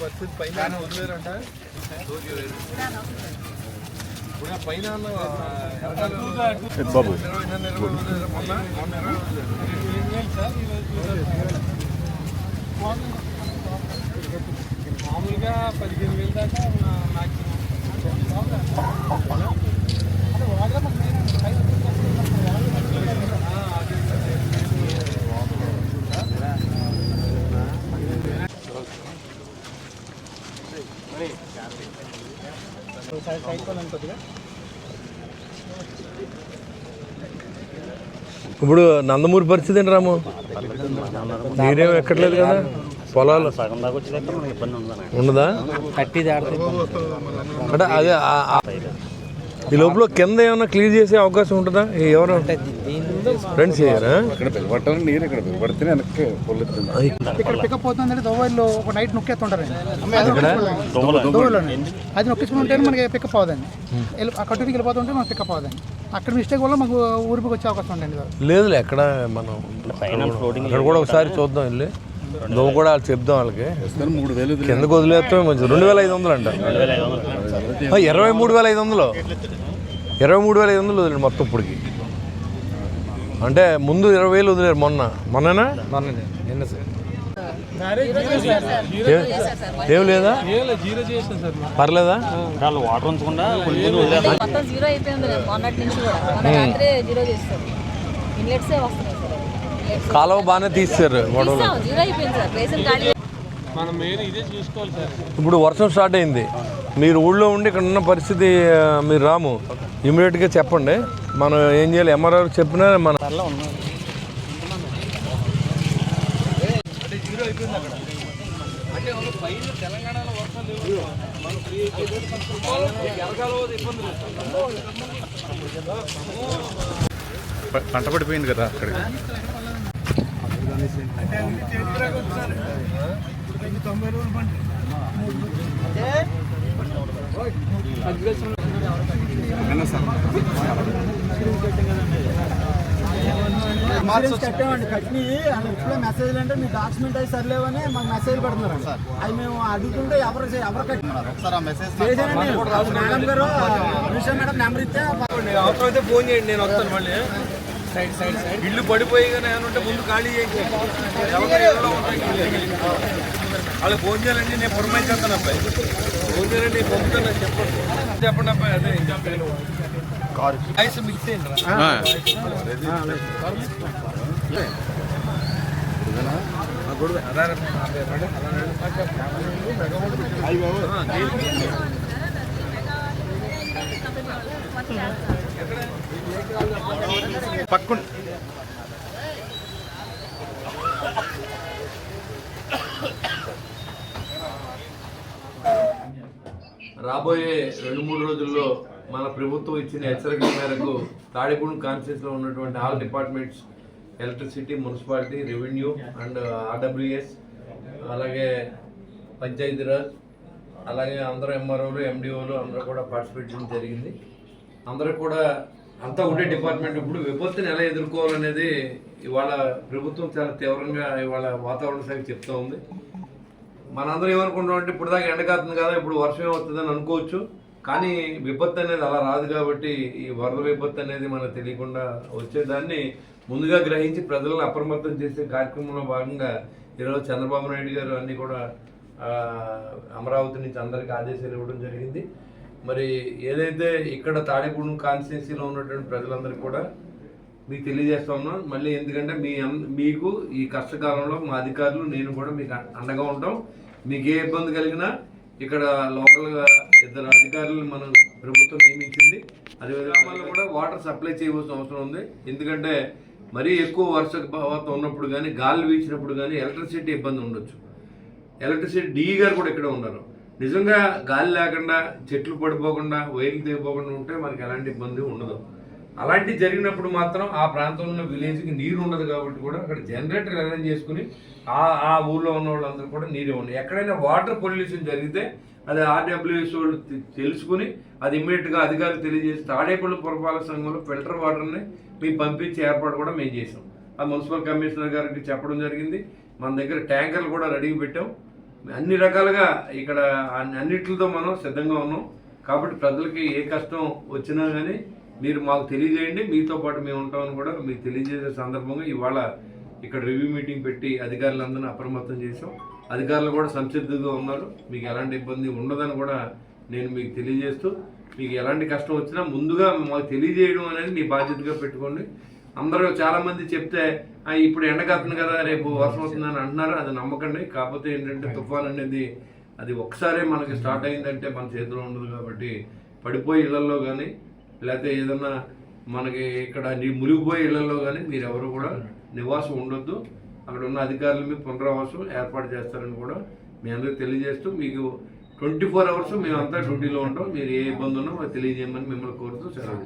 పరిస్థితి పైన వదిలేరంట ఇప్పుడు పైన బాబు. మొన్న మొన్న మామూలుగా పదిహేను వేలు దాకా ఇప్పుడు నందమూరి పరిస్థితి ఏంటి రాము? నీరేం ఎక్కట్లేదు కదా? పొలాలు? సగం దాకా వచ్చేదాకా మనకి ఇబ్బంది ఉండదు ఉండదా? కట్టి దాడితే అంటే అదే ఈ లోపల కింద ఏమైనా క్లియర్ చేసే అవకాశం ఉంటుందా? ఎవరు? ఫ్రెండ్స్ చేయరా? ఇక్కడ పిలవటం నీరు ఇక్కడ పిలబడితేనే వెనక్కి పొల్లుతుంది ఇక్కడ పికప్ అవుతుందంటే దోవల్లో ఒక నైట్ నొక్కేస్తుంటారండి. అది నొక్కించుకుని ఉంటే మనకి పికప్ ఆ కట్టుకి వెళ్ళిపోతుంటే మనకి పికప్ అవ్వదండి అక్కడ మిస్టేక్ వల్ల మాకు ఊరికి వచ్చే అవకాశం ఇవాళ. లేదులే ఎక్కడ మనం కూడా ఒకసారి చూద్దాం వెళ్ళి. నువ్వు కూడా వాళ్ళు చెప్దాం వాళ్ళకి. మూడు వేలు. కిందకు వదిలేస్తాం మంచి రెండు వేల ఐదు వందలు అంట. ఇరవై మూడు వేల ఐదు వందలు. ఇరవై మూడు వేల ఐదు వందలు వదిలేండి మొత్తం ఇప్పటికి. అంటే ముందు ఇరవై వేలు వదిలేరు మొన్న. మొన్ననా? నిన్న సార్. ఏ- లేదా? జీరో చేసాం సార్ పర్లేదా? వాళ్ళు వాటర్ ఉంచకుండా జీరో అయిపోయింది మొన్నటి నుంచి కూడా. కాలువ బాగానే తీస్తారు గొడవలు. తీసాం జీరో అయిపోయింది సార్ రేషన్ ఖాళీ మనం మెయిన్ ఇదే చూసుకోవాలి సార్. ఇప్పుడు వర్షం స్టార్ట్ అయింది. మీరు ఊళ్ళో ఉండి ఇక్కడ ఉన్న పరిస్థితి మీరు రాము. ఇమీడియట్గా చెప్పండి. మనం ఏం చేయాలి? ఎంఆర్ఆర్ చెప్పినా మన పంట పడిపోయింది కదా అక్కడ ఇన్సూరెన్స్ కట్టామండి కట్టి వాళ్ళు ఇప్పుడే మెసేజ్ అంటే మీ డాక్యుమెంట్ అయి సర్లేవని మాకు మెసేజ్ పెడుతున్నారు. సార్. అవి మేము అడుగుతుంటే ఎవరు ఎవరు కట్టినారు మేడం గారు మేడం నెంబర్ ఇస్తే అవసరం అయితే ఫోన్ చేయండి నేను వస్తాను మళ్ళీ. ఇల్లు పడిపోయి కానీ ఏమంటే ముందు ఖాళీ చేయండి ఎవరు ఎవరో ఉంటాయి. వాళ్ళకి ఫోన్ చేయాలండి నేను పురమాయిస్తాను అబ్బాయి ఫోన్ చేయాలండి నేను పంపుతాను చెప్పండి చెప్పండి అబ్బాయి అదే వాయిస్ మిక్స్ అయింది రా. పక్కన రాబోయే రెండు మూడు రోజుల్లో మన ప్రభుత్వం ఇచ్చిన హెచ్చరికల మేరకు తాడిపూడి కాన్స్టిట్యూన్సీలో ఉన్నటువంటి all departments electricity municipality revenue and RWS అలాగే పంచాయతీరాజ్ అలాగే అందరూ ఎంఆర్ఓలు ఎండిఓలు అందరూ కూడా పార్టిసిపేట్ చేయడం జరిగింది. అందరూ కూడా అంతా ఉండే డిపార్ట్మెంట్ ఇప్పుడు విపత్తుని ఎలా ఎదుర్కోవాలనేది ఇవాళ ప్రభుత్వం చాలా తీవ్రంగా ఇవాళ వాతావరణ శాఖ చెప్తా ఉంది. మనందరం ఏమనుకుంటాం అంటే ఇప్పుడు దాకా ఎండకాతుంది కదా ఇప్పుడు వర్షం వస్తుందని అనుకోవచ్చు. కానీ విపత్తు అనేది అలా రాదు కాబట్టి ఈ వరద విపత్తు అనేది మనకు తెలియకుండా వచ్చేదాన్ని ముందుగా గ్రహించి ప్రజలను అప్రమత్తం చేసే కార్యక్రమంలో భాగంగా ఈరోజు చంద్రబాబు నాయుడు గారు అన్నీ కూడా అమరావతి నుంచి అందరికీ ఆదేశాలు ఇవ్వడం జరిగింది. మరి ఏదైతే ఇక్కడ తాడేపూడి కాన్స్టిట్యున్సీలో ఉన్నటువంటి ప్రజలందరికీ కూడా మీకు తెలియజేస్తా ఉన్నాం మళ్ళీ ఎందుకంటే మీ మీకు ఈ కష్టకాలంలో మా అధికారులు నేను కూడా మీకు అండగా ఉంటాం. మీకు ఏ ఇబ్బంది కలిగినా ఇక్కడ లోకల్గా ఇద్దరు అధికారులు మనం ప్రభుత్వం నియమించింది. అదేవిధంగా కూడా వాటర్ సప్లై చేయవలసిన అవసరం ఉంది. ఎందుకంటే మరీ ఎక్కువ వర్షపాతం ఉన్నప్పుడు కానీ గాలి వీచినప్పుడు కానీ ఎలక్ట్రిసిటీ ఇబ్బంది ఉండొచ్చు. ఎలక్ట్రిసిటీ డీ గారు కూడా ఇక్కడ ఉన్నారు నిజంగా గాలి లేకుండా చెట్లు పడిపోకుండా వైర్లు తెగిపోకుండా ఉంటే మనకి ఎలాంటి ఇబ్బంది ఉండదు. అలాంటి జరిగినప్పుడు మాత్రం ఆ ప్రాంతంలో ఉన్న విలేజ్కి నీరు ఉండదు కాబట్టి కూడా అక్కడ జనరేటర్ అరేంజ్ చేసుకుని ఆ ఆ ఊళ్ళో ఉన్న వాళ్ళందరూ కూడా నీరు ఇవ్వండి ఎక్కడైనా వాటర్ పొల్యూషన్ జరిగితే అది ఆర్డబ్ల్యూఎస్ వాళ్ళు తెలుసుకుని అది ఇమ్మీడియట్గా అధికారులు తెలియజేసి తాడేపల్లి పురపాలక సంఘంలో ఫిల్టర్ వాటర్ని మేము పంపించే ఏర్పాటు కూడా మేము చేసాం ఆ మున్సిపల్ కమిషనర్ గారికి చెప్పడం జరిగింది. మన దగ్గర ట్యాంకర్లు కూడా రెడీ పెట్టాం. అన్ని రకాలుగా ఇక్కడ అన్ని- అన్నిటితో మనం సిద్ధంగా ఉన్నాం. కాబట్టి ప్రజలకి ఏ కష్టం వచ్చినా కానీ మీరు మాకు తెలియజేయండి. మీతో పాటు మేము ఉంటామని కూడా మీకు తెలియజేసే సందర్భంగా ఇవాళ ఇక్కడ రివ్యూ మీటింగ్ పెట్టి అధికారులందరినీ అప్రమత్తం చేసాం అధికారులు కూడా సంసిద్ధంగా ఉన్నారు. మీకు ఎలాంటి ఇబ్బంది ఉండదని కూడా నేను మీకు తెలియజేస్తూ మీకు ఎలాంటి కష్టం వచ్చినా ముందుగా మాకు తెలియజేయడం అనేది మీ బాధ్యతగా పెట్టుకోండి. అందరూ చాలా మంది చెప్తే "ఆ, ఇప్పుడు ఎండ కాస్తుంది కదా రేపు వర్షం వస్తుందని అంటున్నారు అది నమ్మకండి. కాకపోతే ఏంటంటే తుఫాన్ అనేది అది ఒక్కసారే మనకి స్టార్ట్ అయిందంటే మన చేతిలో ఉండదు కాబట్టి పడిపోయే ఇళ్ళలో కానీ లేకపోతే ఏదన్నా మనకి ఇక్కడ మునిగిపోయే ఇళ్ళలో కానీ మీరు ఎవరు కూడా నివాసం ఉండొద్దు. అక్కడ ఉన్న అధికారులు మీ పునరావాసం ఏర్పాటు చేస్తారని కూడా మీ అందరికి తెలియజేస్తూ మీకు ట్వంటీ ఫోర్ అవర్స్ మేమంతా డ్యూటీలో ఉంటాం. మీరు ఏ ఇబ్బంది ఉన్నా తెలియజేయమని మిమ్మల్ని కోరుతూ సెలవు.